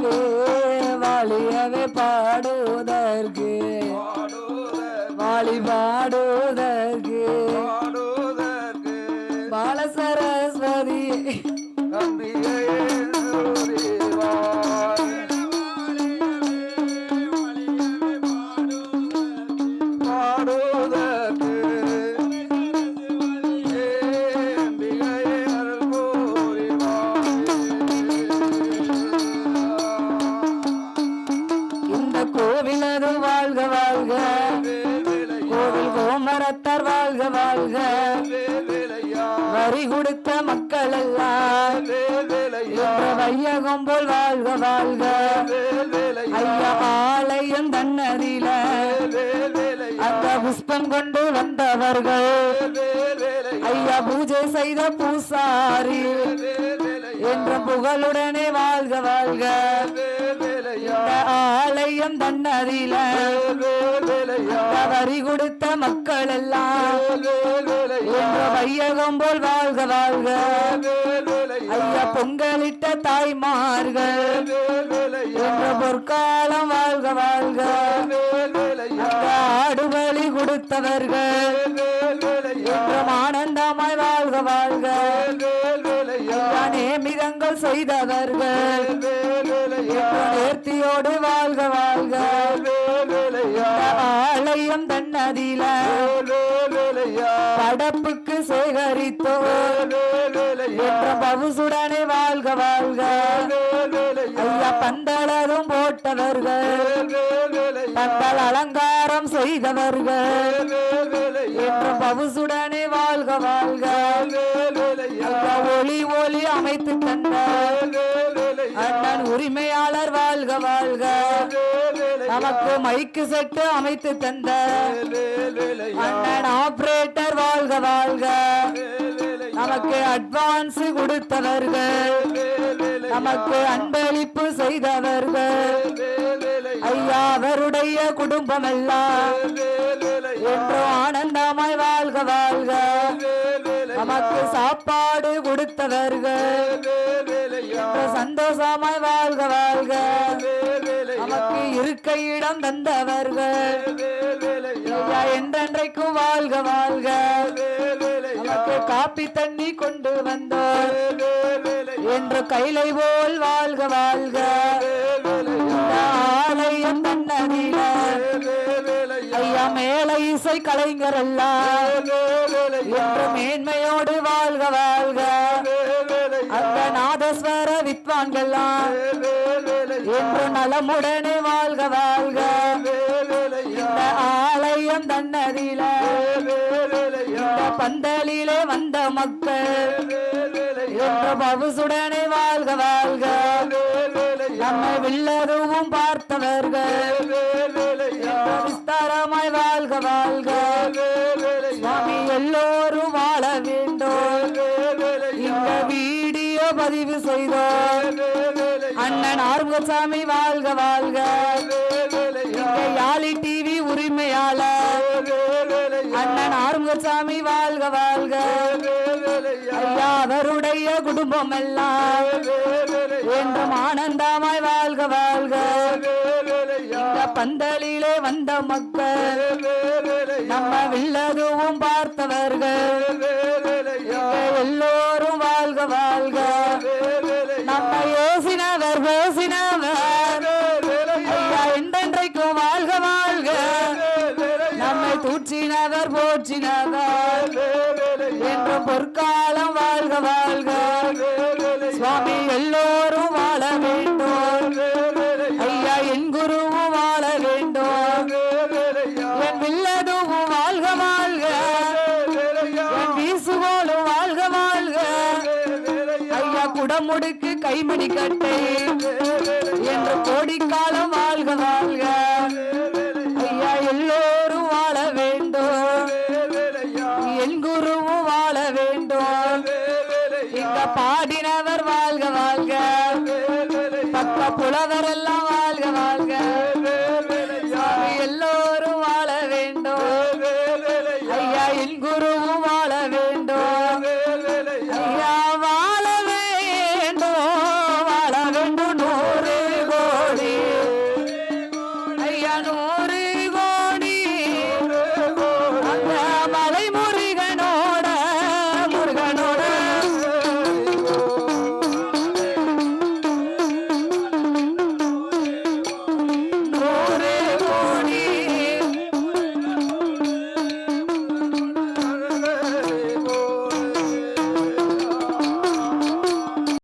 வாழியவே வாழியவே பாடுவதற்கு வாழி பாடுவதற்கு பால சரஸ்வதி வாழ்க வரி கொடுத்த மக்கள் எல்லாம் வையகம் போல் வாழ்க வாழ்க. ஐயா ஆலயம் தன்னதில அந்த புஷ்பம் கொண்டு வந்தவர்கள். ஐயா பூஜை செய்த பூசாரி என்ற புகழுடனே வாழ்க வாழ்க. ஆலயம் தன்னதில வரி கொடுத்த மக்கள் எல்லாம் வையகம் போல் வாழ்க வாழ்க. ஐயா பொங்கலிட்ட தாய்மார்கள் பொற்காலம் வாழ்க வாழ்க. ஆடுபலி கொடுத்தவர்கள் ஆனந்தமாய் வாழ்க வாழ்க. ஐயா நேமிதங்கள் செய்தவர்கள் நேர்த்தியோடு வாழ்க வாழ்க. ஆலயம் தன்னதில படப்புக்கு சேகரித்தோ பவுசுடனே வாழ்க வாழ்க. ஐயா பந்தளரும் போட்டவர்கள். தங்கள் அலங்காரம் செய்தவர்கள். என்ற பவுசுடனே வாழ்க வாழ்க. ஒளி ஒளி அமைத்து தந்தார்கள் அண்ணன் உரிமையாளர் வாழ்க வாழ்க. நமக்கு மைக்கு செட்டு அமைத்து தந்த அண்ணன் ஆபரேட்டர் வாழ்க வாழ்க. நமக்கு அட்வான்ஸ் கொடுத்தவர்கள் நமக்கு அன்பளிப்பு செய்தவர்கள். ஐயா அவருடைய குடும்பம் எல்லாம் என்றும் ஆனந்தமாய் வாழ்க வாழ்க. நமக்கு சாப்பாடு கொடுத்தவர்கள் சந்தோஷமாய் வாழ்க வாழ்க. நமக்கு இருக்க இடம் தந்தவர்கள். என்றென்றைக்கும் வாழ்க வாழ்க. நமக்கு காப்பி தண்ணி கொண்டு வந்தோர். என்று கைலை போல் வாழ்க வாழ்க. ஆலயம் தன்னதில. ஐயா மேல இசை கலைஞர் எல்லாம் என்று மேன்மையோடு வாழ்க வாழ்க. நாதஸ்வர வித்வான்கள்லாம் என்று நலமுடனே வாழ்க வாழ்க. இந்த ஆலயம் தன்னதில இந்த பந்தலிலே வந்த மக்கள். என்று பவுசுடனே வாழ்க வாழ்க. நம்மை வில்லதுவும் பார்த்தவர்கள். விஸ்தாரமாய் வாழ்க வாழ்க. பதிவு செய்தோம் அண்ணன் ஆறுமுகசாமி வாழ்க வாழ்க. யாழி டிவி உரிமையாளர். அண்ணன் ஆறுமுகசாமி வாழ்க வாழ்க. ஐயா அவருடைய குடும்பம் எல்லாம் என்றும் ஆனந்தமாய் வாழ்க வாழ்க. இந்த பந்தலிலே வந்த மக்கள் நம்ம வில்லதுவும் பார்த்தவர்கள். நம்மை போற்றினவர் என்று பொற்காலம் வாழ்க வாழ்க. சுவாமி எல்லோரும் வாழ வேண்டும். ஐயா என் குருவும் வாழ வேண்டும். என் வில்லதுவும் வாழ்க வாழ்க. என் வீசுகோளும் வாழ்க வாழ்க. ஐயா குடமுடுக்கு கைமணி கட்டை. என்று கோடிக்காலம் வாழ்க வாழ்க.